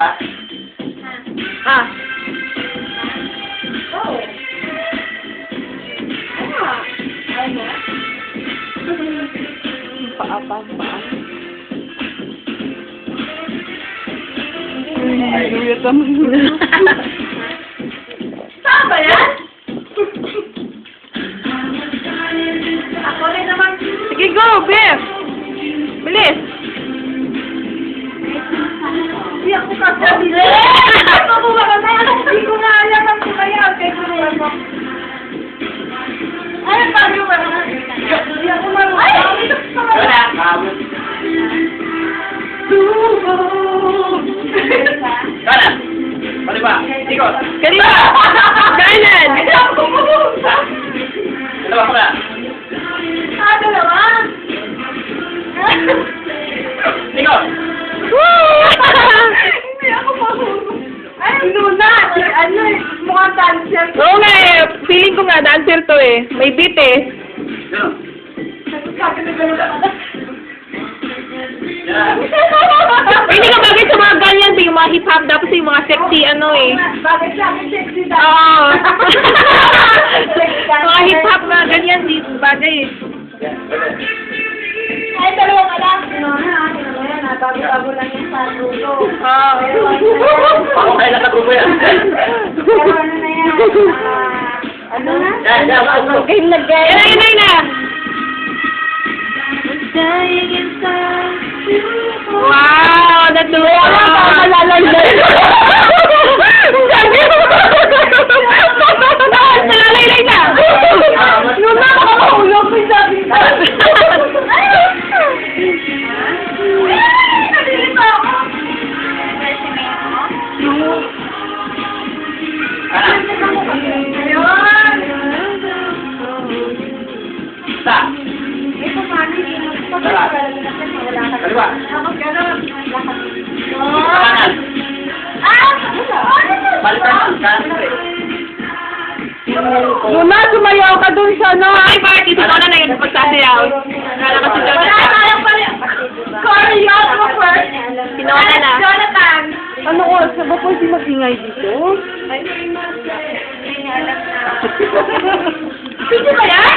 Ah. Ah. Oh. Ano? Ano? Paa. Ay. Weird naman. Saan ba yan? Ako rin naman. Sige, go, Beth! Bilis! Hindi ako sasabi. Ano mo ba kasi? Hindi ko na alam ang kumaya. Kaya ko na ako. Ay, sabi mo ba? Hindi ako marunong. Ay! Wala. Kamot. Kanan. Pwede ba? Ikot. Kanina! Dancer. Oo nga eh. Feeling ko nga, dancer to eh. May beat eh. Hindi ka bagay sa mga ganyan, yung mga hip-hop, tapos yung mga sexy ano eh. Bakit sa akin sexy daw? Oo. mga hip-hop na ganyan, di bagay eh. Ko. Oo. Ako kaya nakagrupo yan. Na yan, ah, ano na? Wow, natuwa Isa. Ito, mami, pag wala ka. Kaliwa. Tapos gano'n. Kanan. Ah! Na? Balikan. Kanan. eh. Luna, sumayaw ka dun sa ano. Ay, bakit dito ka na na yun pagsasayaw? Kala Ano ko, sa ba si magingay dito? Pwede ba yan?